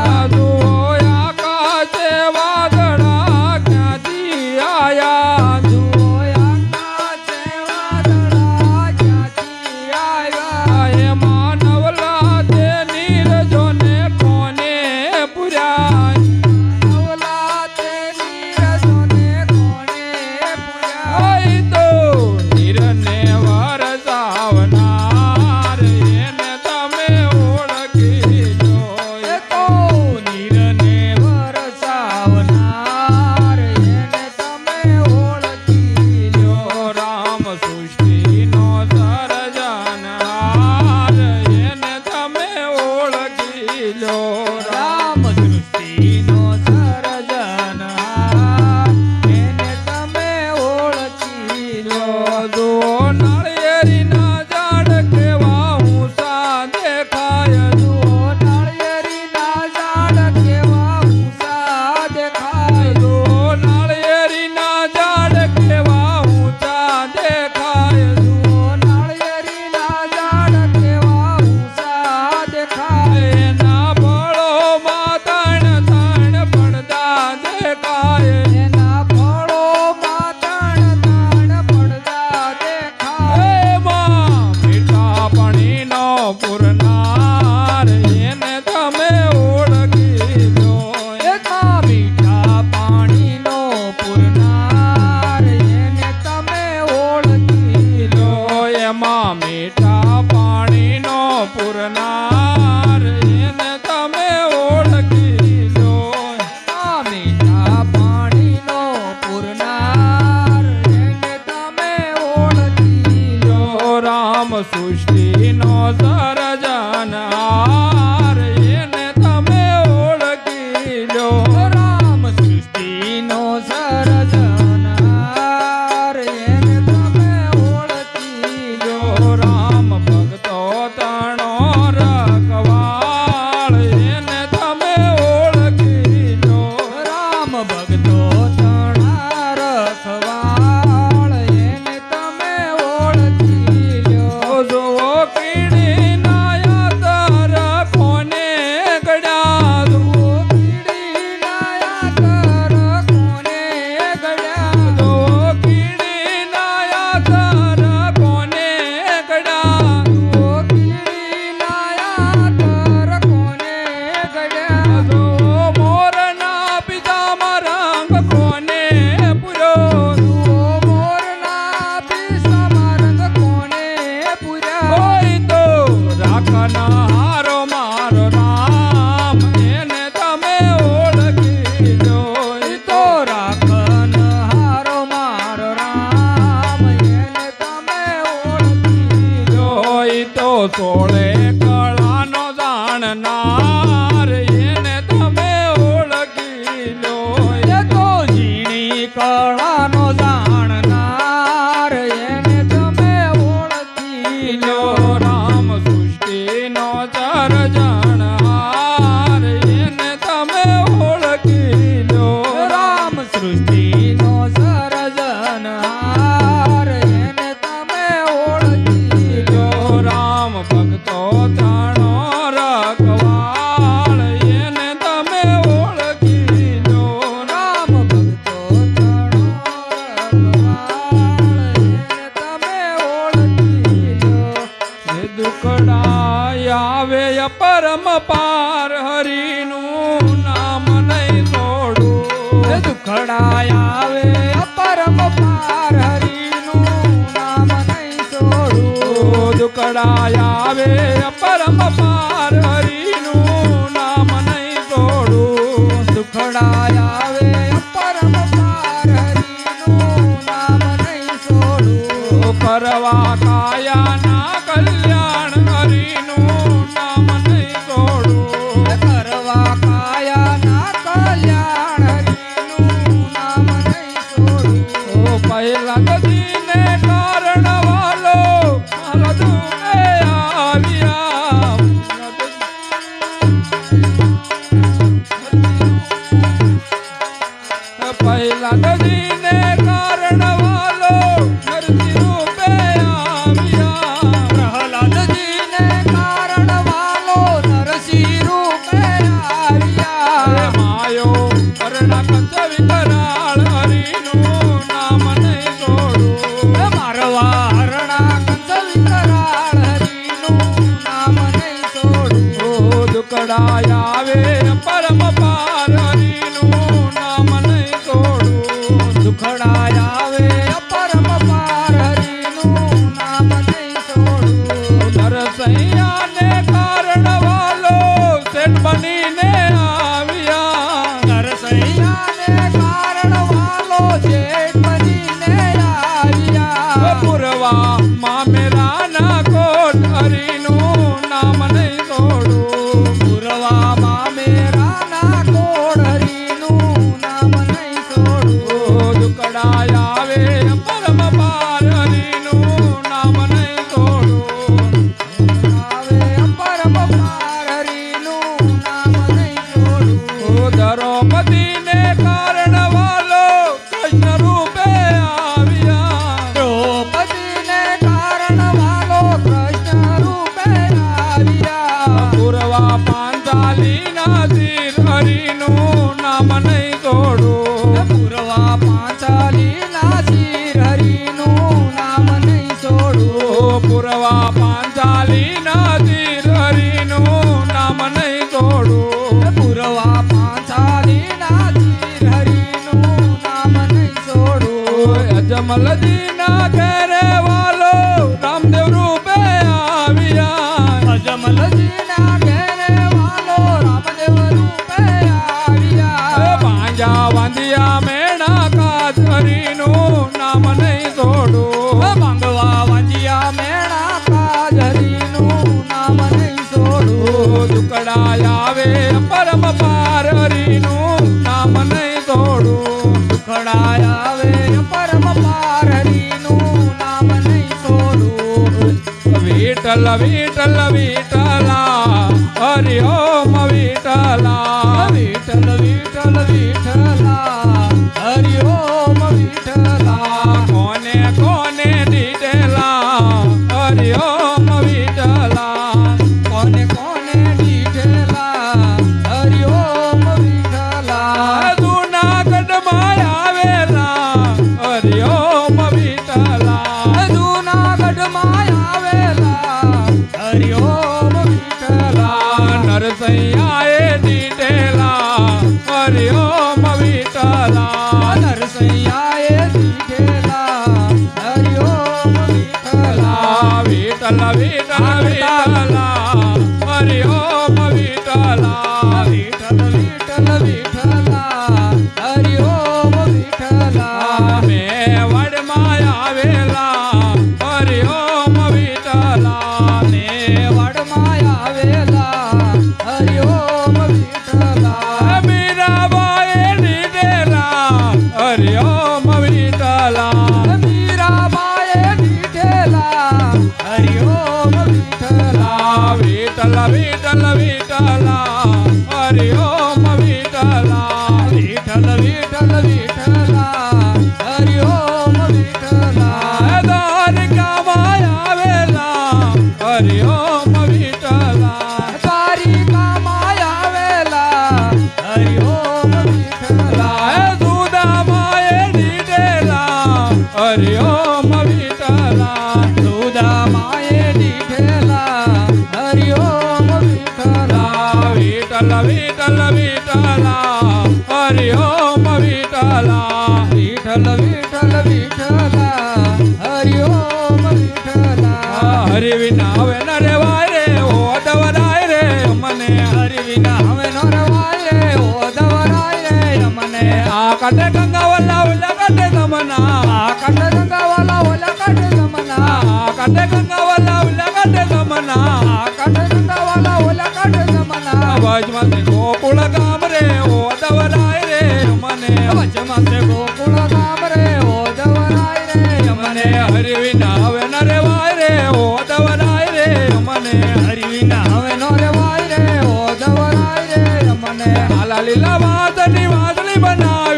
errado. সৃষ্টি নজর জানা। para allá, para બાંધિયા મેણા કાજરીનું નામ નહીં છોડું બંગવા વાંજિયા મેણા કાજરીનું નામ નહીં છોડું દુકડા આવે પરમ પારરીનું નામ નહીં છોડું દુકડા આવે પરમ પારરીનું નામ નહીં છોડું વિઠલ વિઠલ વિઠલા હરિ વિના વિના हरि ओम विठला का माया वेला। हरि ओम विठला दूधा माये डिटेला हरि ओम विठला दूधा माये डिटेला हरि ओम विठला विठल विठल विठला हरि ओम विठला विठल ಹರಿವಿನ ಅವೆನರೆವಾರೆ ಓದವರಾಯರೆ ಅಮ್ಮನೆ ಹರಿವಿನ ಅವೆನರೆವಾರೆ ಓದವರಾಯರೆ ಅಮ್ಮನೆ ಆ ಕಡೆ ಗಂಗವಲ್ಲ ಉಲ್ಲ ಕಡೆ ಗಮನ ಆ ಕಡೆ ಗಂಗವಲ್ಲ ಉಲ್ಲ ಕಡೆ ಗಮನ ಆ ಕಡೆ ಗಂಗವಲ್ಲ ಉಲ್ಲ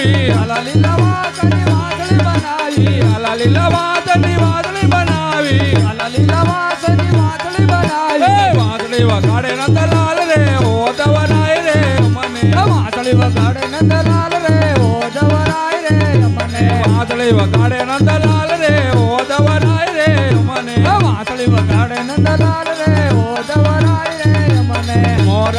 બનાવી આલા લીલા વાંકની વાંસળી બનાવી આલા લીલા વાતની વાદળી બનાવી આલા લીલા વાંસળી એ બનાવી. વાદળી વગાડે નંદલાલ રે, ઓ દવરાય રે, મને. વાંસળી વગાડે નંદલાલ રે, ઓ દવરાય રે, મને. વાદળી વગાડે નંદલાલ રે, ઓ દવરાય રે, મને. વાંસળી વગાડે નંદલાલ રે, ઓ દવરાય રે, મને. મોર